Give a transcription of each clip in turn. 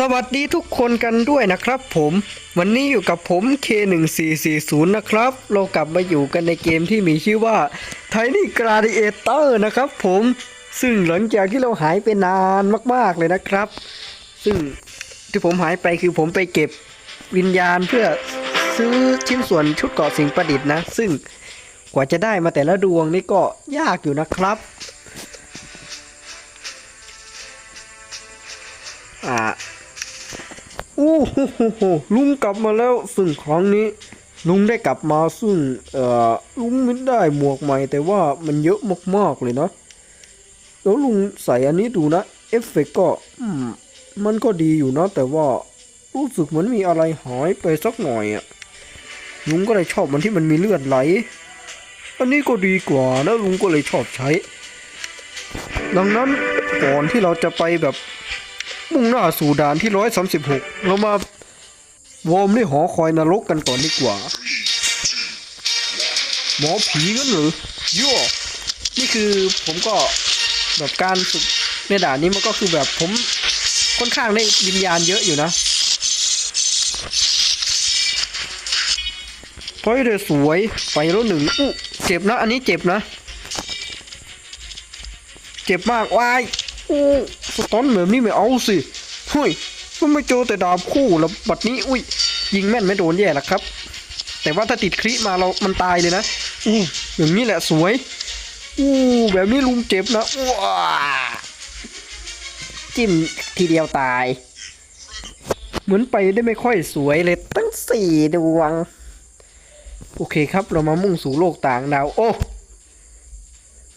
สวัสดีทุกคนกันด้วยนะครับผมวันนี้อยู่กับผม K1440 นะครับ เรากลับมาอยู่กันในเกมที่มีชื่อว่า Tiny Gladiator นะครับผมซึ่งหลังจากที่เราหายไปนานมาก ๆ เลยนะครับ ซึ่งที่ผมหายไปคือผมไปเก็บวิญญาณเพื่อซื้อชิ้นส่วนชุดเกาะสิ่งประดิษฐ์นะ ซึ่งกว่าจะได้มาแต่ละดวงนี่ก็ยากอยู่นะครับอ่า อู้หูหูหูลุงกลับมาแล้วซึ่งครั้งนี้ ลุงได้กลับมาซึ่งเอ่อลุงไม่ได้หมวกใหม่แต่ว่ามันเยอะมากๆเลยนะแล้วลุงใส่อันนี้ดูนะเอฟเฟกก็มมันก็ดีอยู่นะ แต่ว่ารู้สึกเหมือนมีอะไรหายไปสักหน่อยอะ่ะลุงก็เลยชอบมันที่มันมีเลือดไหล อันนี้ก็ดีกว่าแล้วลุงก็เลยชอบใช้ ดังนั้นก่อนที่เราจะไปแบบ มุ่งหน้าสู่ด่านที่ร้อยสามสิบหกเรามาวอร์มที่หอคอยนรกกันก่อนดีกว่า หมอผีกันหรือย่อนี่คือผมก็แบบการฝึกในด่านนี้มันก็คือแบบผมค่อนข้างได้วิญญาณเยอะอยู่นะไปเลยสวยไปแล้วหนึ่งอู้เจ็บนะ อันนี้เจ็บนะ เจ็บมากวายอู้ สตอนแบบนี้ไม่เอาสิเฮ้ยมันไม่เจอแต่ดาบคู่แล้วบัดนี้อุ้ย ยิงแม่นไม่โดนแย่ละครับ แต่ว่าถ้าติดคลิมาเรา มันตายเลยนะอู้อย่างนี้แหละสวยอู้แบบนี้ลุงเจ็บนะว้าจิ้มทีเดียวตาย เหมือนไปได้ไม่ค่อยสวยเลยตั้งสี่ดวง โอเคครับเรามามุ่งสู่โลกต่างดาว โอ้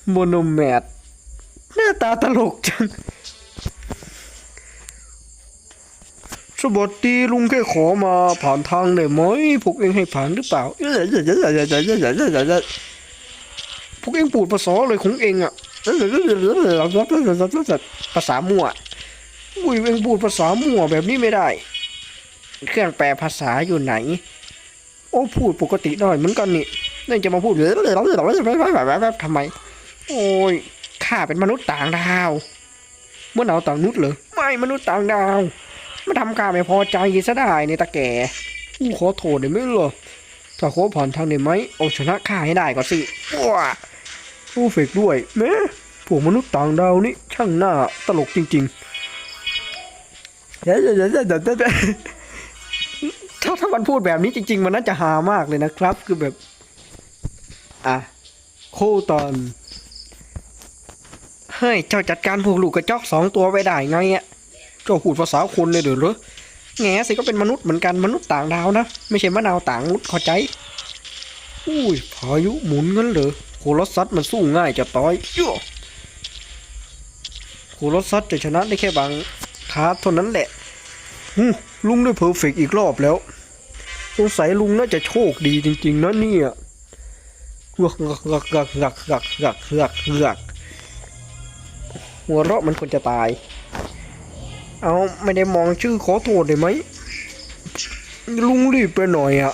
โมโนแมทหน้าตาตลกจัง สวัสดีลุงแค่ขอมาผ่านทางได้ไหมพวกเองให้ผ่านหรือเปล่าพวกเองพูดภาษาอะไรของเองอะภาษามั่วอุ้ยเองพูดภาษามั่วแบบนี้ไม่ได้ เครื่องแปลภาษาอยู่ไหน โอ้พูดปกติได้เหมือนกันนี่นั่นจะมาพูดทำไม โอ้ยข้าเป็นมนุษย์ต่างดาว เมื่อเอาต่างนุษย์เหรอไม่มนุษย์ต่างดาว มาทำข้าไม่พอใจซะได้ในตาแก่อู้ขอโทษได้ไหมล่ะถ้าขอผ่านทางได้ไหมเอาชนะข้าให้ได้ก่อนสิว้าโอ้เฟกด้วยแม่พวกมนุษย์ต่างดาวนี่ช่างหน้าตลกจริงๆเดี๋ยวเดี๋ยวเดี๋ยวเดี๋ยวเดี๋ยวถ้าถ้ามันพูดแบบนี้จริง ๆ มันน่าจะฮามากเลยนะครับ คือแบบ อะโคตอนเฮ้ยเจ้าจัดการพวกลูกกระจอกสองตัวไว้ได้ไงอะ เจ้าพูดภาษาคนเลยเด้อเหรอแง่สิก็เป็นมนุษย์เหมือนกันมนุษย์ต่างดาวนะ ไม่ใช่มะนาวต่างนุษย์เข้าใจ อุ้ยพายุหมุนงั้นเหรอโคลอสซัสมันสู้ง่ายจะตายเยอะโคลอสซัสจะชนะได้แค่บางคาร์ดเท่านั้นแหละหูลุงได้เพอร์เฟกต์อีกรอบแล้วสงสัยลุงน่าจะโชคดีจริง ๆนะเนี่ยเหือกเหือกเหือกเหือกเหือกเหือกเหือกเหือกเหือกหัวเราะมันควรจะตาย เอาไม่ได้มองชื่อขอโทษได้ไหมลุงรีบไปหน่อยอะ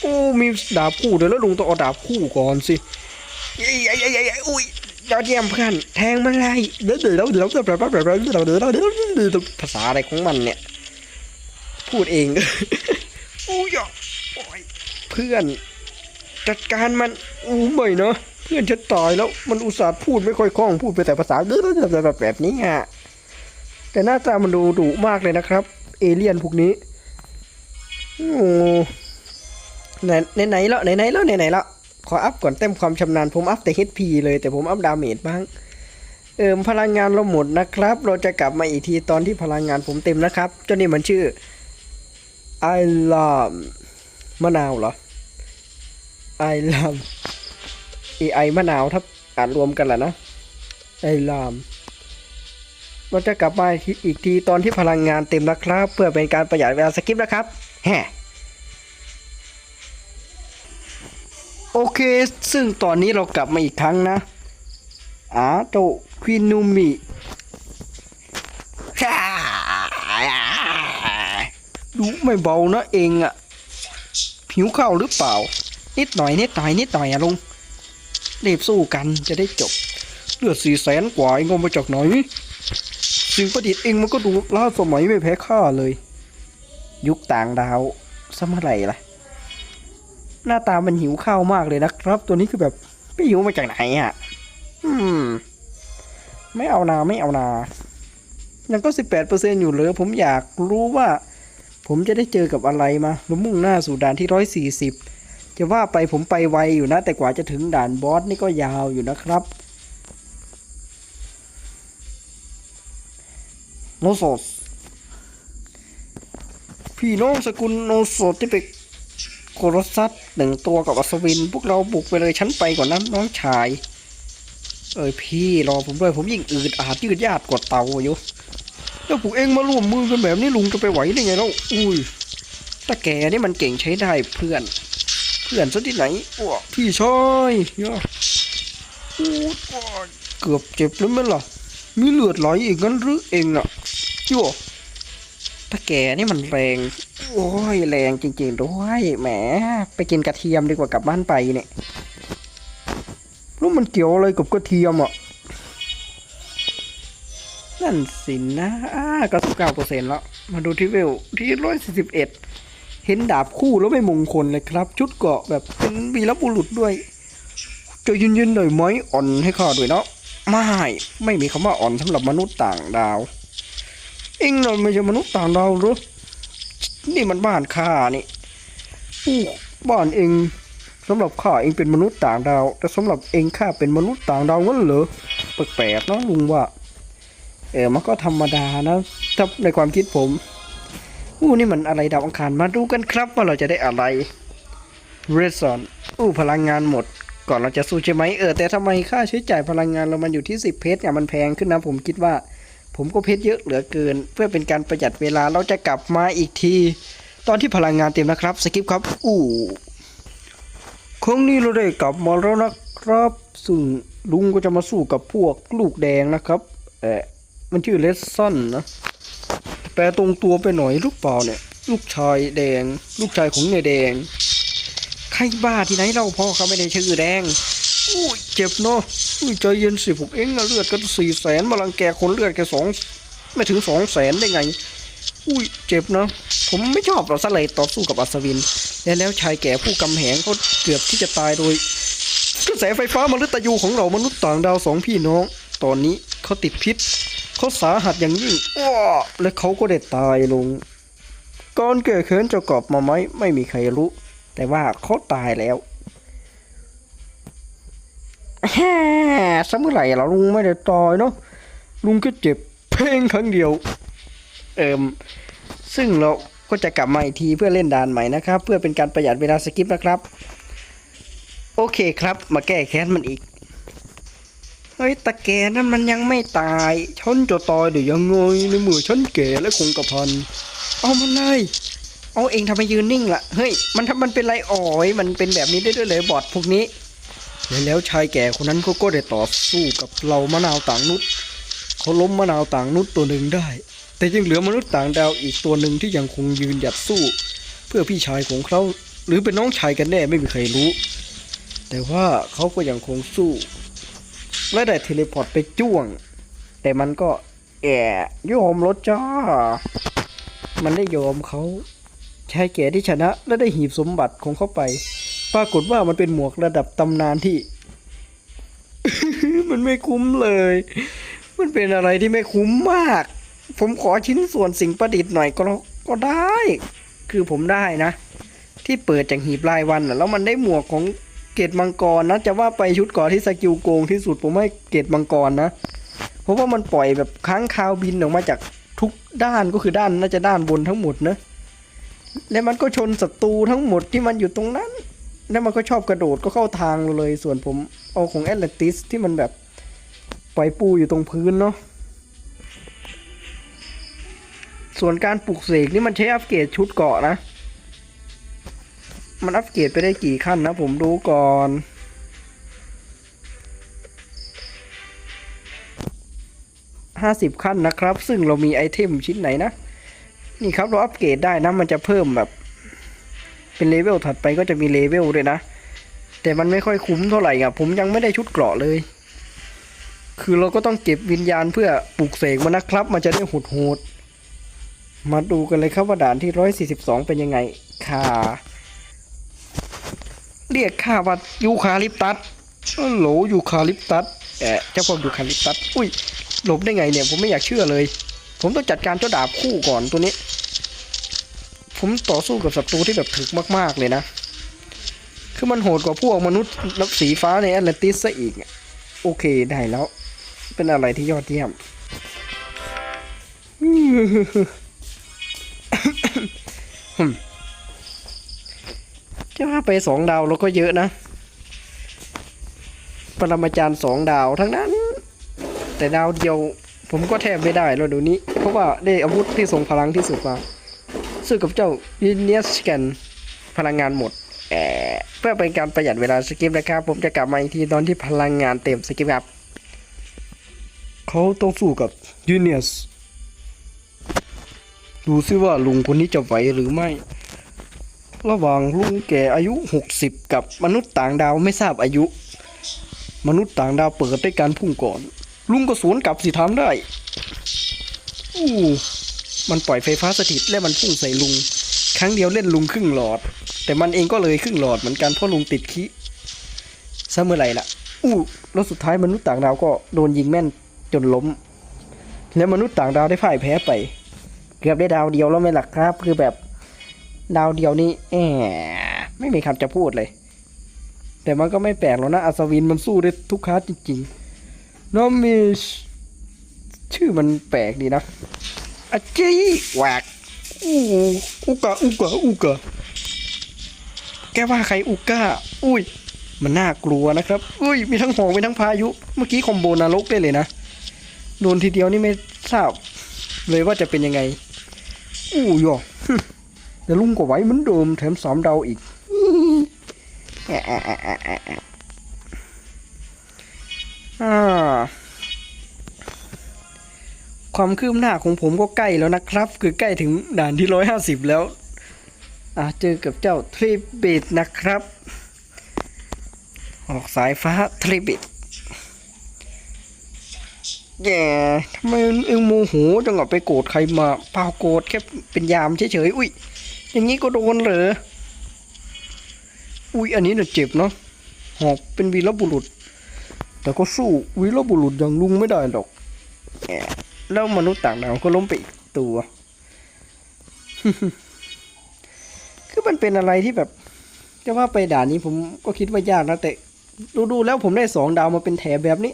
โอ้มีดาบคู่เดี๋ยวแล้วลุงต้องเอาดาบคู่ก่อนสิเย้ยเย้ยเย้ยเย้ยอุ้ยยอดเยี่ยมเพื่อนแทงมันเลยเดี๋ยวเดี๋ยวเดี๋ยวเดี๋ยวเดี๋ยวเดี๋ยวเดี๋ยวเดี๋ยวเดี๋ยวเดี๋ยวเดี๋ยวเดี๋ยวภาษาอะไรของมันเนี่ย พูดเองอู้ยโอ้ยเพื่อน จัดการมันอู้ไม่เนาะเพื่อนจะตายแล้วมันอุตส่าห์พูดไม่ค่อยคล่องพูดไปแต่ภาษาแบบแบบนี้อะ แต่หน้าตามันดูดุมากเลยนะครับ เอเลี่ยนพวกนี้โอ้ไหนไหนไหนแล้วไหนไหนแล้วไหนไหนแล้วขออัพก่อนเต็มความชำนาญผมอัพแต่ HP เลยแต่ผมอัพดาเมจบ้าง เอิมพลังงานเราหมดนะครับ เราจะกลับมาอีกทีตอนที่พลังงานผมเต็มนะครับเจ้านี่มันชื่อไอลามมะนาวเหรอไอลาม AI มะนาวถ้าอ่านรวมกันแหละนะไอลาม เราจะกลับมาอีกทีตอนที่พลังงานเต็มนะครับ เพื่อเป็นการประหยัดเวลาสกิปนะครับแฮโอเค ซึ่งตอนนี้เรากลับมาอีกครั้งนะอาโตควินุมิดูไม่เบานะเองอะผิวเข้าหรือเปล่า นิดหน่อยนิดหน่อยนิดหน่อยอะลุงเรีบสู้กันจะได้จบ เลือดสี่แสนกว่าเองเอามาจากไหน สิ่งประดิษฐ์เองมันก็ดูล้าสมัยไม่แพ้ข้าเลย ยุคต่างดาวสมัยไหร่ล่ะ หน้าตามันหิวข้าวมากเลยนะครับ ตัวนี้คือแบบไปหิวมาจากไหนอะ อืม ไม่เอานาไม่เอานายังก็สิบแปดเปอร์เซ็นอยู่เลยผมอยากรู้ว่า ผมจะได้เจอกับอะไรมาแล้วมุ่งหน้าสู่ด่านที่ร้อยสี่สิบจะว่าไปผมไปไวอยู่นะ แต่กว่าจะถึงด่านบอสนี่ก็ยาวอยู่นะครับ โนโซสพี่น้องสกุลโนโซสที่ไปโครซัสหนึ่งตัวกับอัศวิน พวกเราบุกไปเลยฉันไปก่อนนะน้องชาย เอ้ยพี่รอผมด้วยผมยิ่งอืดอาดยืดยาดกว่าเตาอยู่แล้วพวกเองมาร่วมมือกันแบบนี้ลุงจะไปไหวได้ไงแล้วอุ้ยตาแกนี่มันเก่งใช้ได้เพื่อน เพื่อนซะที่ไหนอ้วพี่ชายย่าอู้เกือบเจ็บแล้วมั้ยล่ะมีเลือดไหลอีกงั้นหรือเองอะ ยั่วตาแกนี่มันแรง โอ้ยแรงจริงๆด้วยแหมไปกินกระเทียมดีกว่ากลับบ้านไปเนี่ยแล้มันเกี่ยวอะไรกับกระเทียมอะนั่นสินะอ่าก็สิบเก้าเปอร์เซ็นต์แล้ว มาดูที่เวลที่ร้อยสี่สิบเอ็ดเห็นดาบคู่แล้วไม่มงคลเลยครับ ชุดเกราะแบบเป็นวีรบุรุษด้วย จะยืนยืนหน่อยไหมอ่อนให้ข้าด้วยเนาะไม่ไม่มีคำว่าอ่อนสำหรับมนุษย์ต่างดาว องน่ะไม่ใช่มนุษย์ต่างดาวหรือนี่มันบ้านข้านี่อู้บ้านเองสำหรับข้าเองเป็นมนุษย์ต่างดาว แต่สำหรับเองข้าเป็นมนุษย์ต่างดาวงั้นเหรอแปลกๆเนาะลุงว่า เออมันก็ธรรมดานะถ้าในความคิดผมอู้นี่มันอะไรดาวอังคารมาดูกันครับว่าเราจะได้อะไรเรซอนอู้พลังงานหมด ก่อนเราจะสู้ใช่ไหมเออแต่ทำไมค่าใช้จ่ายพลังงานเรามันอยู่ที่สิบเพชรเนี่ยมันแพงขึ้นนะผมคิดว่า ผมก็เพชรเยอะเหลือเกิน เพื่อเป็นการประหยัดเวลาเราจะกลับมาอีกที ตอนที่พลังงานเต็มนะครับสกิปครับ อู้ครั้งนี้เราได้กลับมาแล้วนะครับซึ่งลุงก็จะมาสู้กับพวกลูกแดงนะครับเออมันชื่อเลสซอนนะแปลตรงตัวไปหน่อยลูกเปล่าเนี่ย ลูกชายแดง ลูกชายของเนยแดงใครบ้าที่ไหนเราพ่อเขาไม่ได้ชื่อแดงอุ้ยเจ็บเนาะ อุ้ยใจเย็นสิผมเองนะเลือดกันสี่แสนมาลังแกคนเลือดแค่สองไม่ถึงสองแสนได้ไง อุ้ยเจ็บนะ ผมไม่ชอบเราซะเลยต่อสู้กับอัศวิน และแล้วชายแก่ผู้กำแหงเขาเกือบที่จะตายโดยกระแสไฟฟ้ามฤตยูของเรามนุษย์ต่างดาวสองพี่น้อง ตอนนี้เขาติดพิษเขาสาหัสอย่างยิ่งอ้อและเขาก็ได้ตายลงก่อนเกิดเคินจะกลับมาไหมไม่มีใครรู้ แต่ว่าเขาตายแล้ว ฮ่สมัยไหร่เราลุงไม่ได้ตายเนาะลุงก็เจ็บเพ่งครั้งเดียว เอิมซึ่งเราก็จะกลับมาอีกทีเพื่อเล่นด่านใหม่นะครับ เพื่อเป็นการประหยัดเวลาสกิปนะครับ โอเคครับ มาแก้แค้นมันอีก เฮ้ยตะแกนั่นมันยังไม่ตายฉันจะตายเดี๋ยวยังไงในมือฉันแก่และคงกระพัน เอามันเลยเอาเองทำไมยืนนิ่งล่ะ เฮ้ย มันทำมันเป็นไรอ๋อย มันเป็นแบบนี้ได้ด้วยเลยบอดพวกนี้ และแล้วชายแก่คนนั้นก็ก็ได้ต่อสู้กับเรามะนาวต่างนุษเขาล้มมะนาวต่างนุษตัวหนึ่งได้ แต่ยังเหลือมนุษย์ต่างดาวอีกตัวหนึ่งที่ยังคงยืนหยัดสู้ เพื่อพี่ชายของเขาหรือเป็นน้องชายกันแน่ไม่มีใครรู้ แต่ว่าเขาก็ยังคงสู้และได้เทเลพอร์ตไปจ้วง แต่มันก็แอบยอมรถจ้า มันได้ยอมเขาชายแก่ที่ชนะและได้หีบสมบัติของเขาไป ปรากฏว่ามันเป็นหมวกระดับตำนานที่ มันไม่คุ้มเลย มันเป็นอะไรที่ไม่คุ้มมาก ผมขอชิ้นส่วนสิ่งประดิษฐ์หน่อยก็ก็ได้ คือผมได้นะ ที่เปิดจากหีบรายวันแล้วมันได้หมวกของเกตมังกรนะจะว่าไปชุดก่อนที่สกิลโกงที่สุดผมให้เกตมังกรนะเพราะว่ามันปล่อยแบบค้างคาวบินออกมาจากทุกด้านก็คือด้านน่าจะด้านบนทั้งหมดนะ และมันก็ชนศัตรูทั้งหมดที่มันอยู่ตรงนั้น แล้วมันก็ชอบกระโดดก็เข้าทางเลยส่วนผมเอาของแอตแลนติสที่มันแบบปล่อยปูอยู่ตรงพื้นเนาะส่วนการปลุกเสกนี่มันใช้อัปเกรดชุดเกาะนะ มันอัปเกรดไปได้กี่ขั้นนะผมดูก่อน ห้าสิบขั้นนะครับ ซึ่งเรามีไอเทมชิ้นไหนนะ นี่ครับเราอัปเกรดได้นะ มันจะเพิ่มแบบ เป็นเลเวลถัดไปก็จะมีเลเวลด้วยนะ แต่มันไม่ค่อยคุ้มเท่าไหร่อะผมยังไม่ได้ชุดเกราะเลย คือเราก็ต้องเก็บวิญญาณเพื่อปลุกเสกมันนะครับ มันจะได้หดโหดมาดูกันเลยครับว่าด่านที่ร้อยสี่สิบสองเป็นยังไงค่าเรียกค่าว่ายูคาลิปตัสฮัลโหลยูคาลิปตัสแอะเจ้าพวกยูคาลิปตัสอุ้ยหลบได้ไงเนี่ยผมไม่อยากเชื่อเลย ผมต้องจัดการเจ้าดาบคู่ก่อนตัวนี้ ผมต่อสู้กับศัตรูที่แบบถึกมาก ๆ เลยนะ คือมันโหดกว่าพวกมนุษย์นับสีฟ้าในแอตแลนติสซะอีก โอเคได้แล้ว เป็นอะไรที่ยอดเยี่ยม จะว่าไปสองดาวเราก็เยอะนะ ปรมาจารย์สองดาวทั้งนั้น แต่ดาวเดียวผมก็แทบไม่ได้แล้วเดูนี้ เพราะว่าได้อาวุธที่ทรงพลังที่สุดมา สู้กับเจ้ายินเนียสแกนพลังงานหมดเพื่อเป็นการประหยัดเวลาสกิปนะครับ ผมจะกลับมาอีกทีตอนที่พลังงานเต็มสกิปครับเขาต้องสู้กับยูเนียสดูซิว่าลุงคนนี้จะไหวหรือไม่ ระหว่างลุงแก่อายุ 60 กับมนุษย์ต่างดาวไม่ทราบอายุ มนุษย์ต่างดาวเปิดด้วยการพุ่งก่อน ลุงก็สวนกลับสิทำได้อู้ มันปล่อยไฟฟ้าสถิตและมันพุ่งใส่ลุง ครั้งเดียวเล่นลุงครึ่งหลอด แต่มันเองก็เลยครึ่งหลอดเหมือนกันเพราะลุงติดขี้ซะเมื่อไหร่ล่ะ อู้แล้วสุดท้ายมนุษย์ต่างดาวก็โดนยิงแม่นจนล้ม และมนุษย์ต่างดาวได้พ่ายแพ้ไป เกือบได้ดาวเดียวแล้วไหมล่ะครับ คือแบบดาวเดียวนี่แอบไม่มีคำจะพูดเลย แต่มันก็ไม่แปลกหรอกนะอัศวินมันสู้ได้ทุกคลาสจริงๆน้องมีชื่อมันแปลกดีนะ อาจีแหวกอู้อุกะอุกะอุกะแกว่าใครอุกะอุ้ย มันน่ากลัวนะครับ อุ้ย มีทั้งหอกมีทั้งพายุ เมื่อกี้คอมโบนรกได้เลยนะ โดนทีเดียวนี่ไม่ทราบ เลยว่าจะเป็นยังไง อู้ยอฮึแต่ลุงก็ไหวเหมือนเดิมแถมสามดาวอีก อ่า ความคืบหน้าของผมก็ใกล้แล้วนะครับ คือใกล้ถึงด่านที่ร้อยห้าสิบแล้วอ่าเจอกับเจ้าทริบิดนะครับ ออกสายฟ้าทริบิดแย่ทำไมเอ็งโมโหจังอะไปโกรธใครมาเปล่าโกรธแค่เป็นยามเฉยๆอุ้ยอย่างนี้ก็โดนเหรออุ้ยอันนี้น่ะเจ็บเนาะหอกเป็นวีรบุรุษ แต่ก็สู้วีรบุรุษอย่างลุงไม่ได้หรอก แล้วมนุษย์ต่างดาวก็ล้มไปอีกตัว คือมันเป็นอะไรที่แบบจะว่าไปด่านนี้ผมก็คิดว่ายากนะแต่ดูดูๆแล้วผมได้สองดาวมาเป็นแถบแบบนี้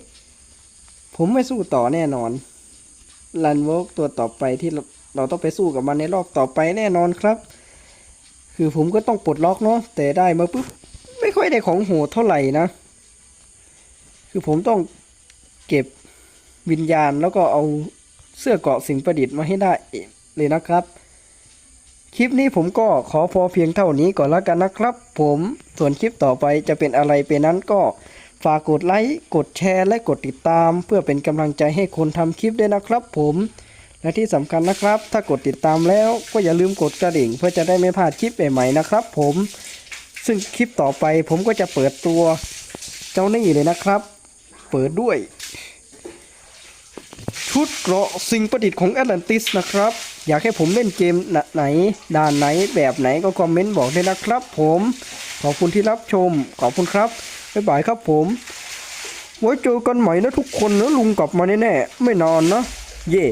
ผมไม่สู้ต่อแน่นอนลันวอกตัวต่อไปที่เราเราต้องไปสู้กับมันในรอบต่อไปแน่นอนครับ คือผมก็ต้องปลดล็อกเนาะแต่ได้มาปุ๊บไม่ค่อยได้ของโหดเท่าไหร่นะ คือผมต้องเก็บวิญญาณแล้วก็เอา เสื้อเกาะสิ่งประดิษฐ์มาให้ได้เลยนะครับ คลิปนี้ผมก็ขอพอเพียงเท่านี้ก่อนแล้วกันนะครับ ผมส่วนคลิปต่อไปจะเป็นอะไรไปนั้นก็ฝากกดไลค์กดแชร์และกดติดตาม เพื่อเป็นกำลังใจให้คนทำคลิปด้วยนะครับ ผมและที่สำคัญนะครับ ถ้ากดติดตามแล้วก็อย่าลืมกดกระดิ่ง เพื่อจะได้ไม่พลาดคลิปใหม่ๆนะครับ ผมซึ่งคลิปต่อไปผมก็จะเปิดตัวเจ้านี่เลยนะครับ เปิดด้วย ชุดเกราะสิ่งประดิษฐ์ของแอตแลนติสนะครับ อยากให้ผมเล่นเกมไหน ด่านไหนแบบไหนก็คอมเมนต์บอกได้นะครับผม ขอบคุณที่รับชม ขอบคุณครับ บ๊ายบายครับผมไว้เจอกันใหม่นะทุกคนนะลุงกลับมาแน่ๆไม่นอนนะ เย่